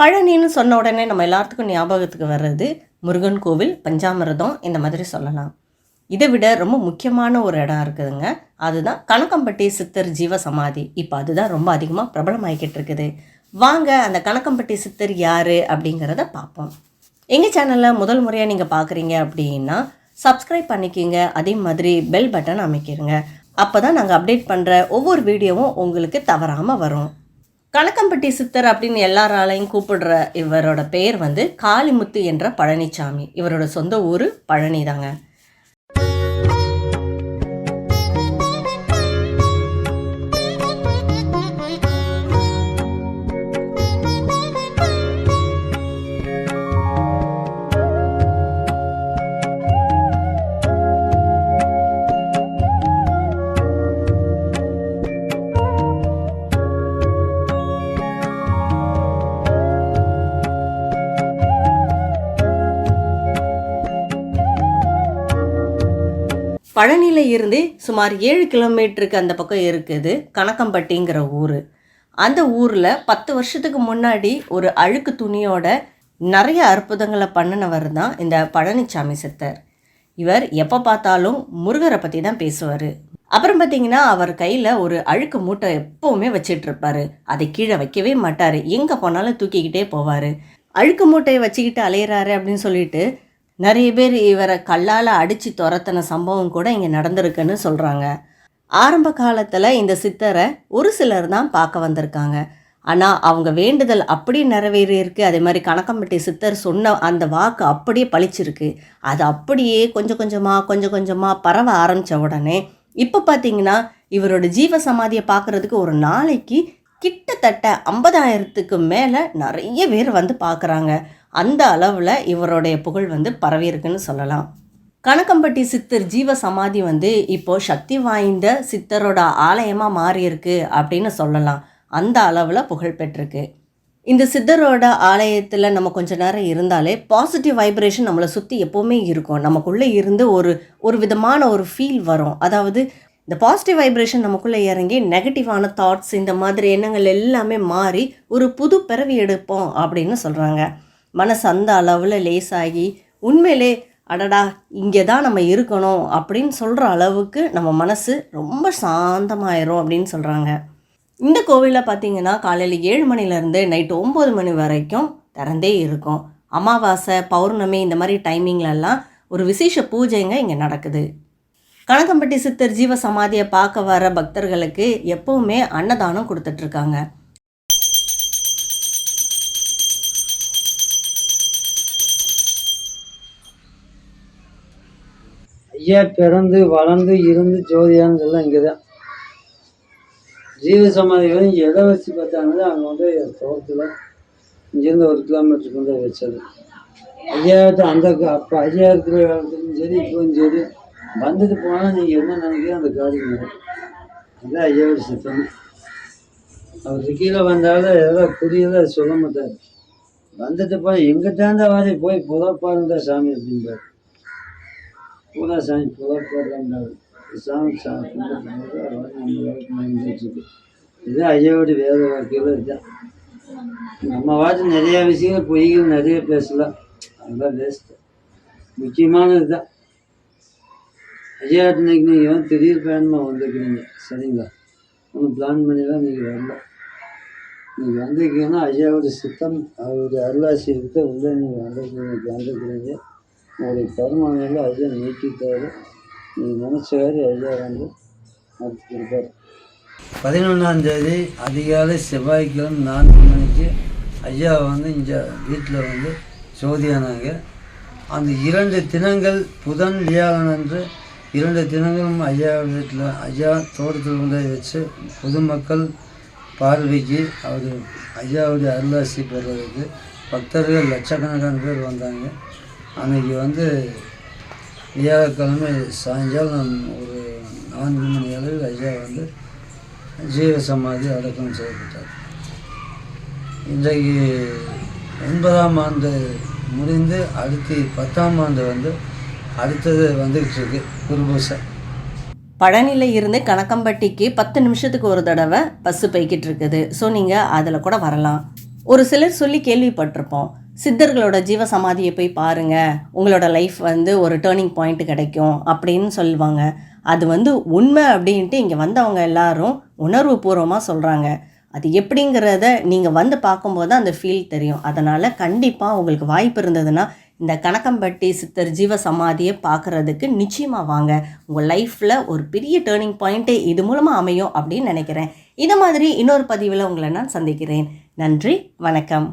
பழனின்னு சொன்ன உடனே நம்ம எல்லாத்துக்கும் ஞாபகத்துக்கு வர்றது முருகன் கோவில் பஞ்சாமிரதம் இந்த மாதிரி சொல்லலாம். இதை விட ரொம்ப முக்கியமான ஒரு இடம் இருக்குதுங்க. அதுதான் கணக்கம்பட்டி சித்தர் ஜீவ சமாதி. இப்போ அதுதான் ரொம்ப அதிகமாக பிரபலமாகிக்கிட்டு இருக்குது. வாங்க அந்த கணக்கம்பட்டி சித்தர் யார் அப்படிங்கிறத பார்ப்போம். எங்கள் சேனலில் முதல் முறையாக நீங்கள் பார்க்குறீங்க அப்படின்னா சப்ஸ்கிரைப் பண்ணிக்கிங்க. அதே மாதிரி பெல் பட்டன் அமைக்கிடுங்க அப்போ தான் நாங்கள் அப்டேட் பண்ணுற ஒவ்வொரு வீடியோவும் உங்களுக்கு தவறாமல் வரும். கணக்கம்பட்டி சித்தர் அப்படின்னு எல்லாராலையும் கூப்பிடுற இவரோட பெயர் வந்து காளிமுத்து என்ற பழனிசாமி இவரோட சொந்த ஊர் பழனி தாங்க பழனியில் இருந்து சுமார் ஏழு கிலோமீட்டருக்கு அந்த பக்கம் இருக்குது கணக்கம்பட்டிங்கிற ஊர். அந்த ஊரில் பத்து வருஷத்துக்கு முன்னாடி ஒரு அழுக்கு துணியோட நிறைய அற்புதங்களை பண்ணினவர் தான் இந்த பழனிசாமி சித்தர். இவர் எப்போ பார்த்தாலும் முருகரை பற்றி தான் பேசுவார். அப்புறம் பார்த்தீங்கன்னா அவர் கையில் ஒரு அழுக்கு மூட்டை எப்போவுமே வச்சிட்ருப்பார் அதை கீழே வைக்கவே மாட்டார். எங்கே போனாலும் தூக்கிக்கிட்டே போவார். அழுக்கு மூட்டையை வச்சுக்கிட்டு அலையிறாரு அப்படின்னு சொல்லிட்டு நிறைய பேர் இவரை கல்லால் அடித்து துரத்தின சம்பவம் கூட இங்கே நடந்திருக்குன்னு சொல்கிறாங்க ஆரம்ப காலத்தில் இந்த சித்தரை ஒரு சிலர் தான் பார்க்க வந்திருக்காங்க. ஆனால் அவங்க வேண்டுதல் அப்படியே நிறைவேறியிருக்கு. அதே மாதிரி கணக்கம்பட்டி சித்தர் சொன்ன அந்த வாக்கு அப்படியே பழிச்சிருக்கு. அது அப்படியே கொஞ்சம் கொஞ்சமாக கொஞ்சம் கொஞ்சமாக பரவ ஆரம்பித்த உடனே இப்போ பார்த்தீங்கன்னா இவரோட ஜீவ சமாதியை பார்க்குறதுக்கு ஒரு நாளைக்கு கிட்டத்தட்ட ஐம்பதாயிரத்துக்கு மேலே நிறைய பேர் வந்து பார்க்குறாங்க அந்த அளவில் இவருடைய புகழ் வந்து பரவியிருக்குன்னு சொல்லலாம். கணக்கம்பட்டி சித்தர் ஜீவ சமாதி வந்து இப்போது சக்தி வாய்ந்த சித்தரோட ஆலயமாக மாறியிருக்கு அப்படின்னு சொல்லலாம். அந்த அளவில் புகழ் பெற்றிருக்கு. இந்த சித்தரோட ஆலயத்தில் நம்ம கொஞ்ச நேரம் இருந்தாலே பாசிட்டிவ் வைப்ரேஷன் நம்மளை சுற்றி எப்போவுமே இருக்கும். நமக்குள்ளே இருந்து ஒரு ஒரு விதமான ஒரு ஃபீல் வரும். அதாவது இந்த பாசிட்டிவ் வைப்ரேஷன் நமக்குள்ளே இறங்கி நெகட்டிவான தாட்ஸ் இந்த மாதிரி எண்ணங்கள் எல்லாமே மாறி ஒரு புது பிறவி எடுப்போம் அப்படின்னு சொல்கிறாங்க மனசு அந்த அளவில் லேசாகி உண்மையிலே அடடா இங்கே தான் நம்ம இருக்கணும் அப்படின்னு சொல்கிற அளவுக்கு நம்ம மனசு ரொம்ப சாந்தமாயிரும் அப்படின்னு சொல்கிறாங்க இந்த கோவிலில் பார்த்தீங்கன்னா காலையில் ஏழு மணிலேருந்து நைட்டு ஒம்பது மணி வரைக்கும் திறந்தே இருக்கும். அமாவாசை பௌர்ணமி இந்த மாதிரி டைமிங்லலாம் ஒரு விசேஷ பூஜைங்க இங்கே நடக்குது. கணக்கம்பட்டி சித்தர் ஜீவ சமாதியை பார்க்க வர பக்தர்களுக்கு எப்பவுமே அன்னதானம் கொடுத்துட்ருக்காங்க. ஐயா பிறந்து வளர்ந்து இருந்து ஜோதியானதெல்லாம் இங்கே தான் ஜீவ சமாதி வந்து எதை வச்சு பார்த்தாங்கன்னா அங்கே வந்து தோட்டத்தில் இங்கேருந்து ஒரு கிலோமீட்டருக்கு வந்து வச்சது. ஐயா அந்த அப்போ ஐயா இருக்கிற காலத்துலையும் சரி இப்போவும் சரி. வந்துட்டு போனால் நீங்கள் என்ன நினைக்கிறோ அந்த காரியம் நடக்கும் அதான் ஐயாவோட சித்தம். அவர் கீழே வந்தாலும் ஏதாவது புரியல சொல்ல மாட்டார். வந்துட்டு போய் எங்கிட்டாந்த வாரி போய் புதப்பாருந்தா சாமி அப்படிம்பார். பூரா சாமி புதப்பாருந்தாரு சாமி சாமி கும்பிட்டு இது ஐயாவோட வேத வாழ்க்கையில் இதுதான் நம்ம வாட்டு நிறையா விஷயங்கள் பொய்கள் நிறைய பேசலாம். அதெல்லாம் வேஸ்ட்டு முக்கியமானது தான் ஐயா இன்னைக்கு நீங்கள் வந்து திடீர் பயணமாக வந்துருக்கிறீங்க. சரிங்களா? ஒன்றும் பிளான் பண்ணிலாம் நீங்கள் வரல. நீங்கள் வந்திருக்கீங்கன்னா ஐயாவோட சித்தம் அவருடைய அருளாசிரியத்தை உள்ளே நீங்கள் வந்திருக்கிறீங்க வந்திருக்கிறீங்க. உங்களுடைய கருமானையில் ஐயா நீக்கிட்டாரு நீங்கள் நினச்ச மாதிரி ஐயா வந்து நடத்தி கொடுப்பார் பதினொன்றாம் தேதி அதிகாலை செவ்வாய்க்கிழமை நான்கு மணிக்கு ஐயா வந்து இங்கே வீட்டில் வந்து சோதியானாங்க அந்த இரண்டு தினங்கள் புதன் வியாழன் அன்று இரண்டு தினங்களும் ஐயா வீட்டில் ஐயா தோட்டத்தில் கொண்டு வச்சு பொதுமக்கள் பார்வைக்கு அவர் ஐயாவுடைய அருளாசி பெறுவதற்கு பக்தர்கள் லட்சக்கணக்கான பேர் வந்தாங்க. அன்றைக்கி வந்து வியாழக்கிழமை சாயங்காலம் ஒரு நான்கு மணி அளவில் ஐயா வந்து ஜீவ சமாதி அடக்கம் செய்யப்பட்டார். இன்றைக்கு ஒன்பதாம் ஆண்டு முடிந்து அடுத்து பத்தாம் ஆண்டு வந்து அடுத்தது வந்துக்கிட்டு இருக்கு குருபூசை. பழனியில் இருந்து கணக்கம்பட்டிக்கு பத்து நிமிஷத்துக்கு ஒரு தடவை பஸ்ஸு போய்கிட்டு இருக்குது ஸோ நீங்கள் அதில் கூட வரலாம். ஒரு சிலர் சொல்லி கேள்விப்பட்டிருப்போம். சித்தர்களோட ஜீவ சமாதியை போய் பாருங்கள் உங்களோட லைஃப் வந்து ஒரு டேர்னிங் பாயிண்ட் கிடைக்கும் அப்படின்னு சொல்லுவாங்க. அது வந்து உண்மை அப்படின்ட்டு இங்கே வந்தவங்க எல்லாரும் உணர்வு பூர்வமாக சொல்கிறாங்க அது எப்படிங்கிறத நீங்கள் வந்து பார்க்கும்போது அந்த ஃபீல் தெரியும். அதனால் கண்டிப்பாக உங்களுக்கு வாய்ப்பு இருந்ததுன்னா இந்த கணக்கம்பட்டி சித்தர் ஜீவ சமாதியை பார்க்குறதுக்கு நிச்சயமாக வாங்க. உங்கள் லைஃப்பில் ஒரு பெரிய டேர்னிங் பாயிண்ட்டே இது மூலமாக அமையும் அப்படின்னு நினைக்கிறேன். இதை மாதிரி இன்னொரு பதிவில் உங்களை நான் சந்திக்கிறேன். நன்றி வணக்கம்.